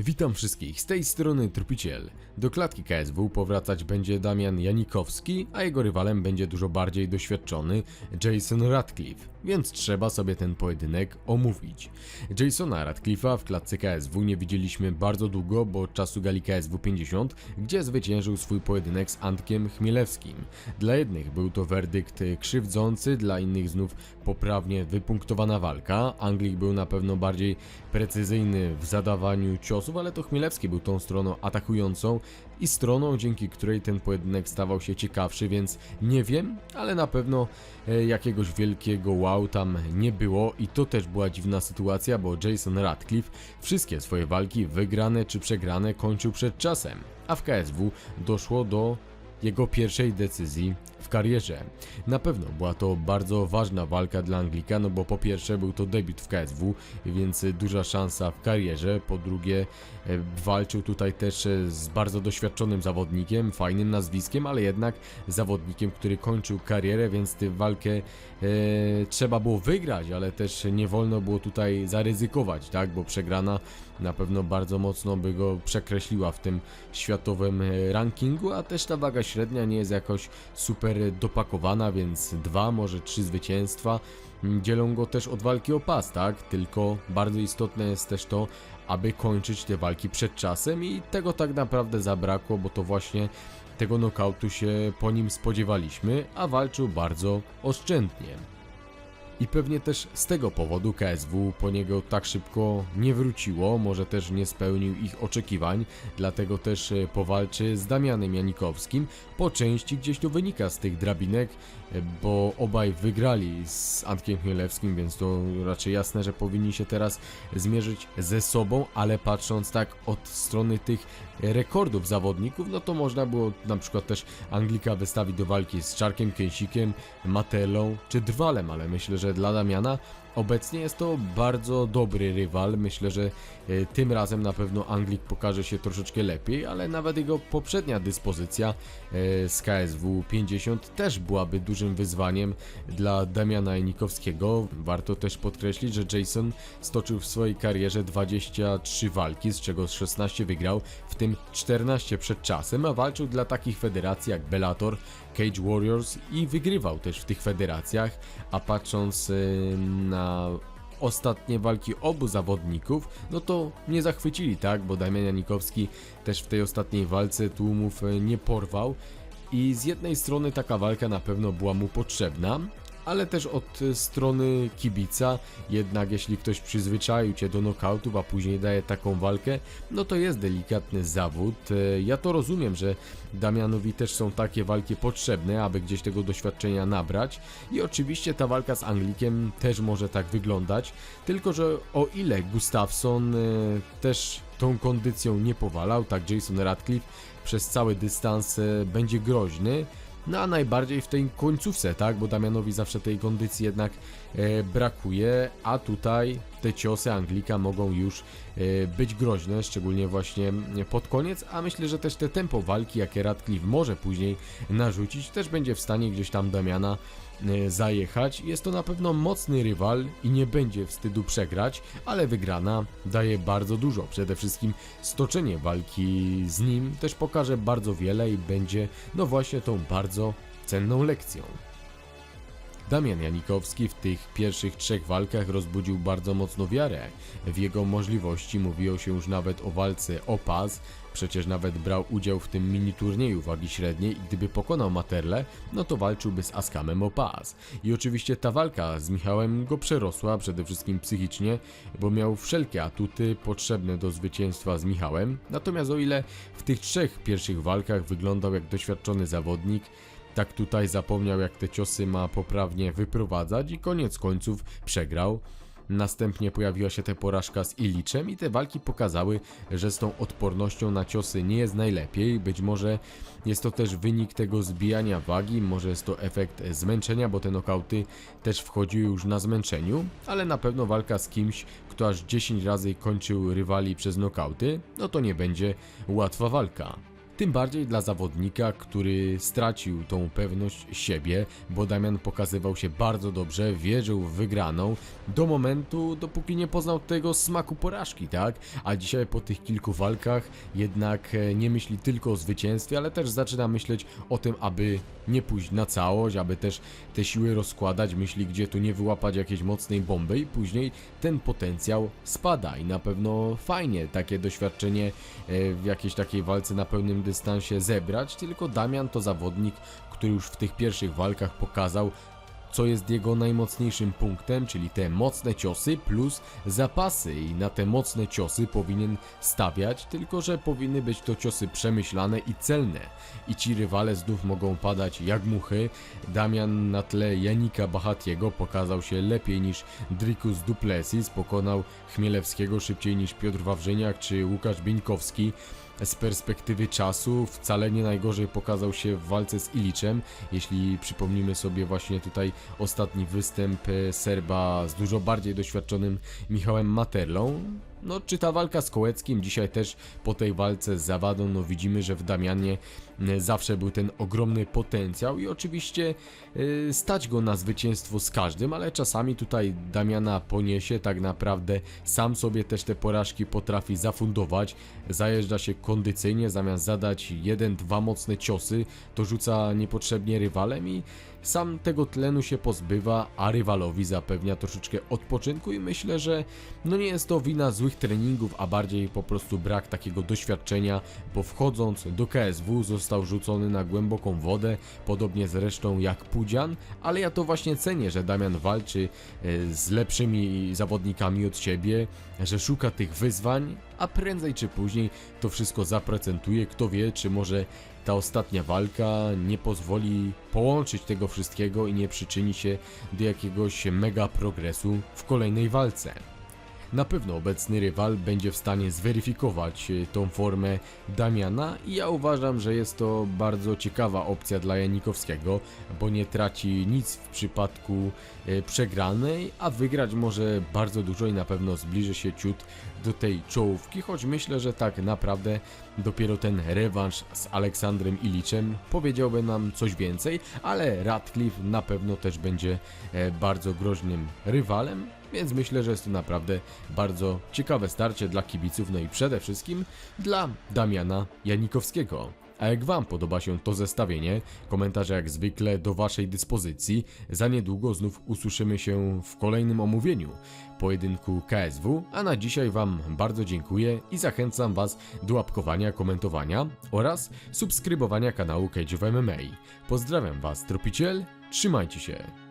Witam wszystkich, z tej strony Trupiciel. Do klatki KSW powracać będzie Damian Janikowski, a jego rywalem będzie dużo bardziej doświadczony Jason Radcliffe, więc trzeba sobie ten pojedynek omówić. Jasona Radcliffe'a w klatce KSW nie widzieliśmy bardzo długo, bo od czasu gali KSW 50, gdzie zwyciężył swój pojedynek z Antkiem Chmielewskim. Dla jednych był to werdykt krzywdzący, dla innych znów poprawnie wypunktowana walka. Anglik był na pewno bardziej precyzyjny w zadawaniu ciosów, ale to Chmielewski był tą stroną atakującą i stroną, dzięki której ten pojedynek stawał się ciekawszy, więc nie wiem, ale na pewno e, jakiegoś wielkiego wow tam nie było i to też była dziwna sytuacja, bo Jason Radcliffe wszystkie swoje walki, wygrane czy przegrane, kończył przed czasem, a w KSW doszło do jego pierwszej decyzji w karierze. Na pewno była to bardzo ważna walka dla Anglika, no bo po pierwsze był to debiut w KSW, więc duża szansa w karierze, po drugie e, walczył tutaj też e, z bardzo doświadczonym zawodnikiem, fajnym nazwiskiem, ale jednak zawodnikiem, który kończył karierę, więc tę walkę e, trzeba było wygrać, ale też nie wolno było tutaj zaryzykować, tak, bo przegrana na pewno bardzo mocno by go przekreśliła w tym światowym e, rankingu, a też ta waga średnia nie jest jakoś super dopakowana, więc dwa, może trzy zwycięstwa mm, dzielą go też od walki o pas, tak? Tylko bardzo istotne jest też to, aby kończyć te walki przed czasem i tego tak naprawdę zabrakło, bo to właśnie tego nokautu się po nim spodziewaliśmy, a walczył bardzo oszczędnie. I pewnie też z tego powodu KSW po niego tak szybko nie wróciło, może też nie spełnił ich oczekiwań, dlatego też e, powalczy z Damianem Janikowskim. Po części gdzieś to wynika z tych drabinek, e, bo obaj wygrali z Antkiem Chmielewskim, więc to raczej jasne, że powinni się teraz zmierzyć ze sobą, ale patrząc tak od strony tych rekordów zawodników, no to można było na przykład też Anglika wystawić do walki z Czarkiem Kęsikiem, Matelą czy Drwalem, ale myślę, że dla Damiana obecnie jest to bardzo dobry rywal. Myślę, że e, tym razem na pewno Anglik pokaże się troszeczkę lepiej, ale nawet jego poprzednia dyspozycja e, z KSW 50 też byłaby dużym wyzwaniem dla Damiana Janikowskiego. Warto też podkreślić, że Jason stoczył w swojej karierze 23 walki, z czego 16 wygrał, w tym 14 przed czasem, a walczył dla takich federacji jak Bellator, Cage Warriors i wygrywał też w tych federacjach, a patrząc y, na ostatnie walki obu zawodników, no to nie zachwycili, tak, bo Damian Janikowski też w tej ostatniej walce tłumów y, nie porwał. I z jednej strony taka walka na pewno była mu potrzebna, ale też od strony kibica, jednak jeśli ktoś przyzwyczaił cię do nokautów, a później daje taką walkę, no to jest delikatny zawód. E, Ja to rozumiem, że Damianowi też są takie walki potrzebne, aby gdzieś tego doświadczenia nabrać. I oczywiście ta walka z Anglikiem też może tak wyglądać, tylko że o ile Gustafsson e, też tą kondycją nie powalał, tak Jason Radcliffe przez cały dystans e, będzie groźny, no a najbardziej w tej końcówce, tak? Bo Damianowi zawsze tej kondycji jednak e, brakuje, a tutaj te ciosy Anglika mogą już e, być groźne, szczególnie właśnie pod koniec, a myślę, że też te tempo walki, jakie Radcliffe może później narzucić, też będzie w stanie gdzieś tam Damiana e, zajechać. Jest to na pewno mocny rywal i nie będzie wstydu przegrać, ale wygrana daje bardzo dużo. Przede wszystkim stoczenie walki z nim też pokaże bardzo wiele i będzie no właśnie tą bardzo cenną lekcją. Damian Janikowski w tych pierwszych trzech walkach rozbudził bardzo mocno wiarę. W jego możliwości mówiło się już nawet o walce o pas, przecież nawet brał udział w tym mini turnieju wagi średniej i gdyby pokonał Materle, no to walczyłby z Askamem o pas. I oczywiście ta walka z Michałem go przerosła, przede wszystkim psychicznie, bo miał wszelkie atuty potrzebne do zwycięstwa z Michałem. Natomiast o ile w tych trzech pierwszych walkach wyglądał jak doświadczony zawodnik, tak tutaj zapomniał jak te ciosy ma poprawnie wyprowadzać i koniec końców przegrał. Następnie pojawiła się ta porażka z Iliczem i te walki pokazały, że z tą odpornością na ciosy nie jest najlepiej. Być może jest to też wynik tego zbijania wagi, może jest to efekt zmęczenia, bo te nokauty też wchodziły już na zmęczeniu, ale na pewno walka z kimś, kto aż 10 razy kończył rywali przez nokauty, no to nie będzie łatwa walka. Tym bardziej dla zawodnika, który stracił tą pewność siebie, bo Damian pokazywał się bardzo dobrze, wierzył w wygraną do momentu, dopóki nie poznał tego smaku porażki, tak? A dzisiaj po tych kilku walkach jednak e, nie myśli tylko o zwycięstwie, ale też zaczyna myśleć o tym, aby nie pójść na całość, aby też te siły rozkładać, myśli gdzie tu nie wyłapać jakiejś mocnej bomby i później ten potencjał spada i na pewno fajnie takie doświadczenie e, w jakiejś takiej walce na pełnym dystansie zebrać, tylko Damian to zawodnik, który już w tych pierwszych walkach pokazał, co jest jego najmocniejszym punktem, czyli te mocne ciosy plus zapasy. I na te mocne ciosy powinien stawiać, tylko że powinny być to ciosy przemyślane i celne. I ci rywale znów mogą padać jak muchy. Damian na tle Janika Bachatiego pokazał się lepiej niż Dricus Duplessis, pokonał Chmielewskiego szybciej niż Piotr Wawrzyniak czy Łukasz Bieńkowski z perspektywy czasu wcale nie najgorzej pokazał się w walce z Iliczem. Jeśli przypomnimy sobie właśnie tutaj ostatni występ e, Serba z dużo bardziej doświadczonym Michałem Materlą. No, czy ta walka z Kołeckim dzisiaj też po tej walce z Zawadą, no widzimy, że w Damianie e, zawsze był ten ogromny potencjał i oczywiście e, stać go na zwycięstwo z każdym, ale czasami tutaj Damiana poniesie tak naprawdę sam sobie też te porażki potrafi zafundować, zajeżdża się kondycyjnie, zamiast zadać jeden, dwa mocne ciosy, to rzuca niepotrzebnie rywalem i sam tego tlenu się pozbywa, a rywalowi zapewnia troszeczkę odpoczynku i myślę, że no nie jest to wina złych treningów, a bardziej po prostu brak takiego doświadczenia, bo wchodząc do KSW został rzucony na głęboką wodę, podobnie zresztą jak Pudzian, ale ja to właśnie cenię, że Damian walczy e, z lepszymi zawodnikami od siebie, że szuka tych wyzwań, a prędzej czy później to wszystko zaprocentuje, kto wie, czy może ta ostatnia walka nie pozwoli połączyć tego wszystkiego i nie przyczyni się do jakiegoś mega progresu w kolejnej walce. Na pewno obecny rywal będzie w stanie zweryfikować e, tą formę Damiana. I ja uważam, że jest to bardzo ciekawa opcja dla Janikowskiego, bo nie traci nic w przypadku e, przegranej, a wygrać może bardzo dużo i na pewno zbliży się ciut do tej czołówki, choć myślę, że tak naprawdę dopiero ten rewanż z Aleksandrem Iliczem powiedziałby nam coś więcej, ale Radcliffe na pewno też będzie e, bardzo groźnym rywalem, więc myślę, że jest to naprawdę bardzo ciekawe starcie dla kibiców, no i przede wszystkim dla Damiana Janikowskiego. A jak Wam podoba się to zestawienie, komentarze jak zwykle do Waszej dyspozycji. Za niedługo znów usłyszymy się w kolejnym omówieniu pojedynku KSW, a na dzisiaj Wam bardzo dziękuję i zachęcam Was do łapkowania, komentowania oraz subskrybowania kanału Cage of MMA. Pozdrawiam Was, Tropiciel, trzymajcie się.